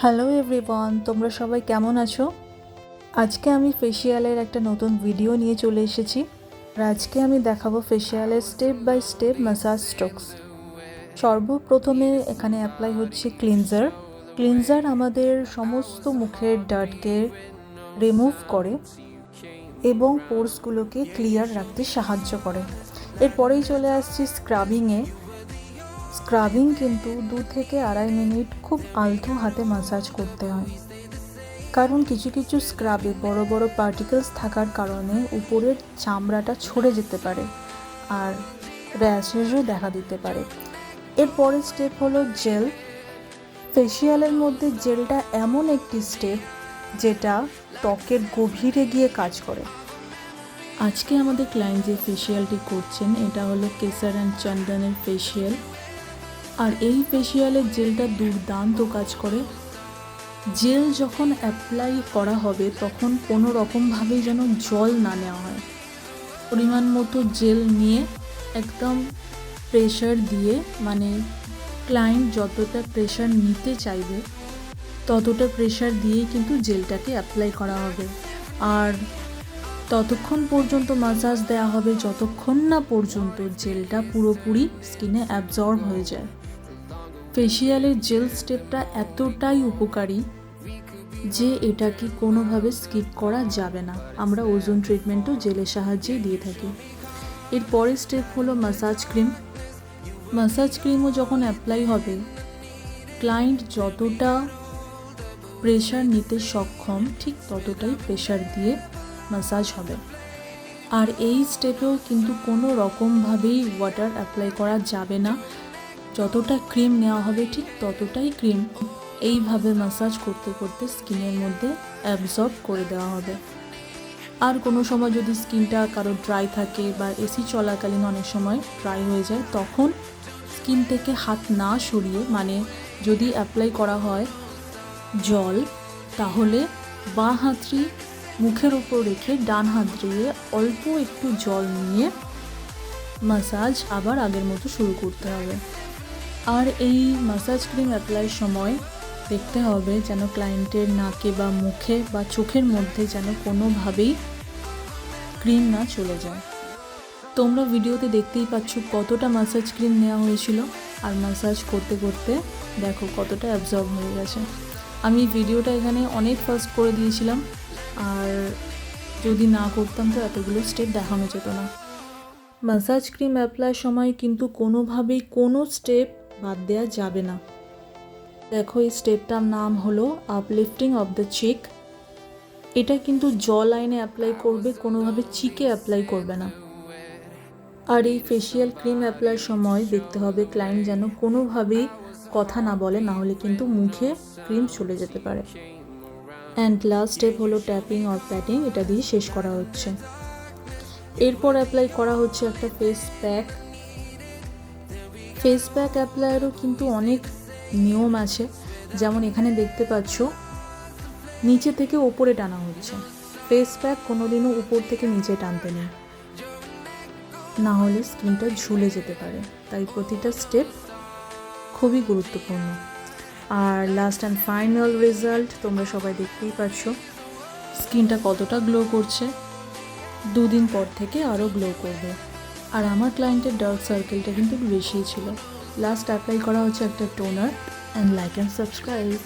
Hello everyone, তোমরা সবাই কেমন আছো? আজকে আমি ফেসিয়ালের একটা নতুন ভিডিও নিয়ে চলে এসেছি আর আজকে আমি দেখাবো ফেসিয়ালের step by step massage strokes সর্বপ্রথমে এখানে অ্যাপ্লাই হচ্ছে ক্লিনজার ক্লিনজার আমাদের সমস্ত মুখের ডার্টকে রিমুভ করে এবং পোর্সগুলোকে ক্লিয়ার রাখতে সাহায্য করে। এরপরেই চলে আসছি স্ক্রাবিংয়ে স্ক্রাবিং কিন্তু দু থেকে আড়াই মিনিট খুব আলতো হাতে মাসাজ করতে হয়। কারণ কিছু কিছু স্ক্রাবে বড় বড় পার্টিকেলস থাকার কারণে উপরের চামড়াটা ছড়ে যেতে পারে আর র্যাশেসও দেখা দিতে পারে। এরপরের স্টেপ হলো জেল ফেসিয়ালের মধ্যে জেলটা এমন একটি স্টেপ যেটা ত্বকের গভীরে গিয়ে কাজ করে। আজকে আমাদের ক্লায়েন্ট যে ফেসিয়ালটি করছেন, এটা হলো কেসার অ্যান্ড চন্দনের ফেসিয়াল আর এই ফেসিয়ালের জেলটা দুর্দান্ত কাজ করে। জেল যখন অ্যাপ্লাই করা হবে, তখন কোনো রকমভাবেই যেন জল না নেওয়া হয়। পরিমাণ মতো জেল নিয়ে একদম প্রেশার দিয়ে মানে ক্লায়েন্ট যতটা প্রেশার নিতে চাইবে, ততটা প্রেশার দিয়েই কিন্তু জেলটাকে অ্যাপ্লাই করা হবে। আর ততক্ষণ পর্যন্ত মাসাজ দেওয়া হবে, যতক্ষণ না পর্যন্ত জেলটা পুরোপুরি স্কিনে অ্যাবজর্ব হয়ে যায়। ফেসিয়ালের জেল স্টেপটা এতটাই উপকারী যে এটাকে কোনোভাবে স্কিপ করা যাবে না। আমরা ওজন ট্রিটমেন্টও জেলের সাহায্যেই দিয়ে থাকি। এর পরের স্টেপ হলো মাসাজ ক্রিম। মাসাজ ক্রিমও যখন অ্যাপ্লাই হবে, ক্লায়েন্ট যতটা প্রেশার নিতে সক্ষম, ঠিক ততটাই প্রেশার দিয়ে মাসাজ হবে। আর এই স্টেপেও কিন্তু কোনো রকমভাবেই ওয়াটার অ্যাপ্লাই করা যাবে না। যতটা ক্রিম নেওয়া হবে ঠিক ততটাই ক্রিম এইভাবে মাসাজ করতে করতে স্কিনের মধ্যে অ্যাবজর্ব করে দেওয়া হবে। আর কোনো সময় যদি স্কিনটা কারও ড্রাই থাকে বা এসি চলাকালীন অনেক সময় ড্রাই হয়ে যায়, তখন স্কিন থেকে হাত না সরিয়ে মানে যদি অ্যাপ্লাই করা হয় জল, তাহলে বাঁ হাতটি মুখের ওপর রেখে ডান হাত দিয়ে অল্প একটু জল নিয়ে মাসাজ আবার আগের মতো শুরু করতে হবে। আর এই মাসাজ ক্রিম অ্যাপ্লাইয়ের সময় দেখতে হবে যেন ক্লায়েন্টের নাকে বা মুখে বা চোখের মধ্যে যেন কোনোভাবেই ক্রিম না চলে যায়। তোমরা ভিডিওতে দেখতেই পাচ্ছ কতটা মাসাজ ক্রিম নেওয়া হয়েছিল আর মাসাজ করতে করতে দেখো কতটা অ্যাবজর্ব হয়ে গেছে। আমি ভিডিওটা এখানে অনেক ফাস্ট করে দিয়েছিলাম আর যদি না করতাম তো এতগুলো স্টেপ দেখানো যেত না। মাসাজ ক্রিম অ্যাপ্লাইয়ের সময় কিন্তু কোনোভাবেই কোনো স্টেপ বাদ দেওয়া যাবে না। দেখো, এই স্টেপটার নাম হলো আপলিফটিং অফ দ্য চিক এটা কিন্তু জ লাইনে অ্যাপ্লাই করবে, কোনোভাবে চিকে অ্যাপ্লাই করবে না। আর এই ফেসিয়াল ক্রিম অ্যাপ্লাইয়ের সময় দেখতে হবে ক্লায়েন্ট যেন কোনোভাবেই কথা না বলে, না হলে কিন্তু মুখে ক্রিম চলে যেতে পারে। অ্যান্ড লাস্ট স্টেপ হলো ট্যাপিং অর প্যাটিং এটা দিয়ে শেষ করা হচ্ছে। এরপর অ্যাপ্লাই করা হচ্ছে একটা ফেস প্যাক ফেস প্যাক অ্যাপ্লাইয়েরও কিন্তু অনেক নিয়ম আছে। যেমন এখানে দেখতে পাচ্ছ, নিচে থেকে ওপরে টানা হচ্ছে। ফেস প্যাক কোনোদিনও উপর থেকে নিচে টানতে নেই। না হলে স্কিনটা ঝুলে যেতে পারে। তাই প্রতিটা স্টেপ খুবই গুরুত্বপূর্ণ। আর লাস্ট অ্যান্ড ফাইনাল রেজাল্ট তোমরা সবাই দেখতেই পাচ্ছ, স্কিনটা কতটা গ্লো করছে। দুদিন পর থেকে আরও গ্লো করবে। আর আমার ক্লায়েন্টের ডার্ক সার্কেলটা কিন্তু বেশি বেশিই ছিল। লাস্ট অ্যাপ্লাই করা হচ্ছে একটা toner and like and subscribe